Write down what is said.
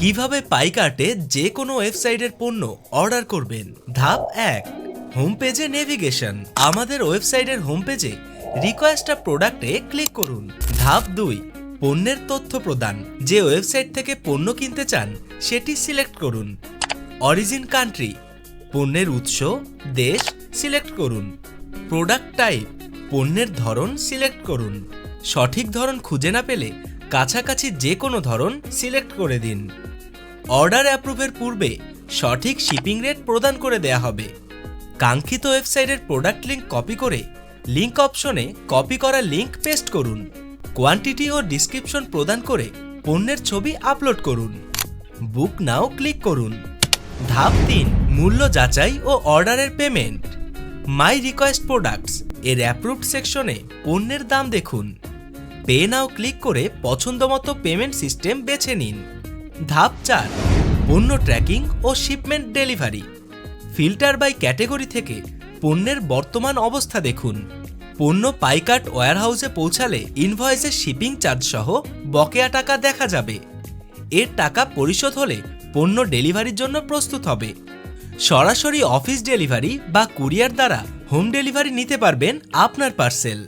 কীভাবে পাইকার্টে যে কোনো ওয়েবসাইটের পণ্য অর্ডার করবেন? ধাপ এক হোম পেজে নেভিগেশন। আমাদের ওয়েবসাইটের হোম পেজে রিকোয়েস্ট আ প্রোডাক্টে ক্লিক করুন। ধাপ দুই, পণ্যের তথ্য প্রদান। যে ওয়েবসাইট থেকে পণ্য কিনতে চান, সেটি সিলেক্ট করুন। অরিজিন কান্ট্রি পণ্যের উৎস, দেশ সিলেক্ট করুন। প্রোডাক্ট টাইপ পণ্যের ধরন সিলেক্ট করুন। সঠিক ধরন খুঁজে না পেলে কাছাকাছি যে কোনো ধরন সিলেক্ট করে দিন। অর্ডার অ্যাপ্রুভের পূর্বে সঠিক শিপিং রেট প্রদান করে দেয়া হবে। কাঙ্ক্ষিত ওয়েবসাইটের প্রোডাক্ট লিঙ্ক কপি করে লিঙ্ক অপশনে কপি করা লিঙ্ক পেস্ট করুন। কোয়ান্টিটি ও ডিসক্রিপশন প্রদান করে পণ্যের ছবি আপলোড করুন। বুক নাও ক্লিক করুন। ধাপ তিন, মূল্য যাচাই ও অর্ডারের পেমেন্ট। মাই রিকোয়েস্ট প্রোডাক্টস এর অ্যাপ্রুভড সেকশনে পণ্যের দাম দেখুন। পে নাও ক্লিক করে পছন্দমতো পেমেন্ট সিস্টেম বেছে নিন। ধাপ চার, পণ্য tracking O shipment delivery. Filter by category থেকে পণ্যের বর্তমান অবস্থা দেখুন। পণ্য পাইকাট ওয়্যারহাউসে পৌঁছালে ইনভয়েসের শিপিং চার্জ সহ বকেয়া টাকা দেখা যাবে। এর টাকা পরিশোধ হলে পণ্য ডেলিভারির জন্য প্রস্তুত হবে। সরাসরি অফিস ডেলিভারি বা কুরিয়ার দ্বারা হোম ডেলিভারি নিতে পারবেন আপনার পার্সেল।